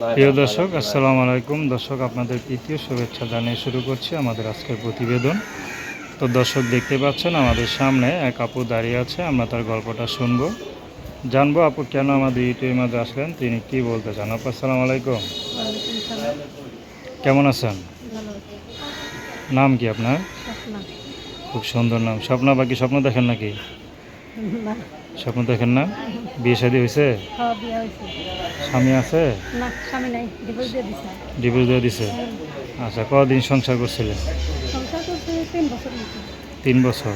প্রিয় দর্শক আসসালামু আলাইকুম। দর্শক আপনাদের তৃতীয় শুভেচ্ছা জানিয়ে শুরু করছি আমাদের আজকের প্রতিবেদন। তো দর্শক দেখতে পাচ্ছেন আমাদের সামনে এক আপু দাঁড়িয়ে আছে আমরা তার গল্পটা শুনব। জানব আপু কেন আমাদের ইউটিউবের মাঝে আসলেন তিনি কি বলতে চান? আপু আসসালামু আলাইকুম। কেমন আছেন? নাম কি আপনার? খুব সুন্দর নাম। স্বপ্ন বাকি স্বপ্ন দেখেন নাকি? স্বপ্ন দেখেন না? বিয়ে শাদী হয়েছে? বিয়া হয়েছে। স্বামী আছে? ডিভোর্স দিয়ে দিছে। আচ্ছা কদিন সংসার করছিলেন তিন বছর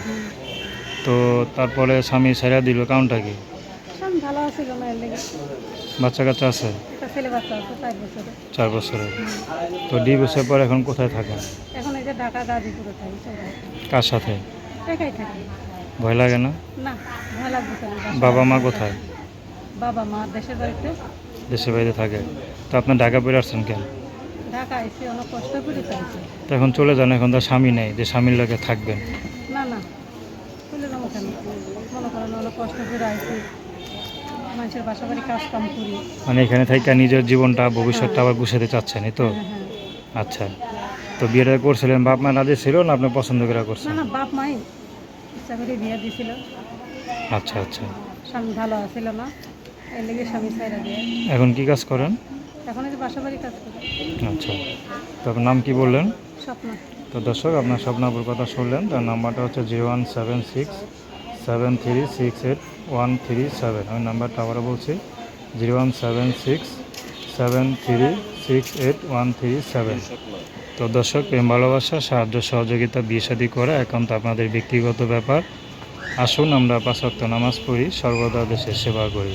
তো তারপরে স্বামী ছেড়া দিল কারণটা কি? বাচ্চা কাচ্চা আছে চার বছরে চার বছরের। তো ডিভোর্সের পর এখন কোথায় থাকেন? এখন এই যে ঢাকা গাজীপুরে থাকি কার সাথে? ভয় লাগে না? বাবা মা কোথায়? বাবা মা দেশের বাড়িতে। দেশে বাইরে থাকে। তো আপনার ঢাকা বেড়ে আসছেন কেন? ঢাকা আইসি অনেক কষ্ট করে তো এখন চলে যান এখন তো স্বামী নেই যে স্বামীর লাগে থাকবেন। না না চলে যাব কেন? মনে করেন অনেক কষ্ট করে আইসি মানুষের বাসা বাড়ি কাজ কাম করি। মানে এখানে থেকে নিজের জীবনটা ভবিষ্যৎটা আবার গুছাতে চাচ্ছেন এই তো? হ্যাঁ হ্যাঁ। আচ্ছা তো বিয়েটা করছিলেন বাপ মা রাজি ছিল না আপনি পছন্দ করে করছেন? না বাপ মাই ইচ্ছা করে বিয়ে দিছিল। আচ্ছা আচ্ছা। স্বামী ভালো আছিল না। এখন কি কাজ করেন? এখন এই যে কাজ করে। আচ্ছা। তো আপনার নাম কি বললেন? স্বপ্ন। তো দর্শক আপনার স্বপ্নাপুর কথা শুনলেন তার নাম্বারটা হচ্ছে zero one seven six seven three six eight one three seven. আমি নাম্বারটা আবারও বলছি zero one seven six seven three six eight one three seven. তো দর্শক প্রেম ভালোবাসা সাহায্য সহযোগিতা বিয়ে শাদী করা একান্ত আপনাদের ব্যক্তিগত ব্যাপার। আসুন আমরা পাঁচক্ত নামাজ পড়ি সর্বদা দেশের সেবা করি।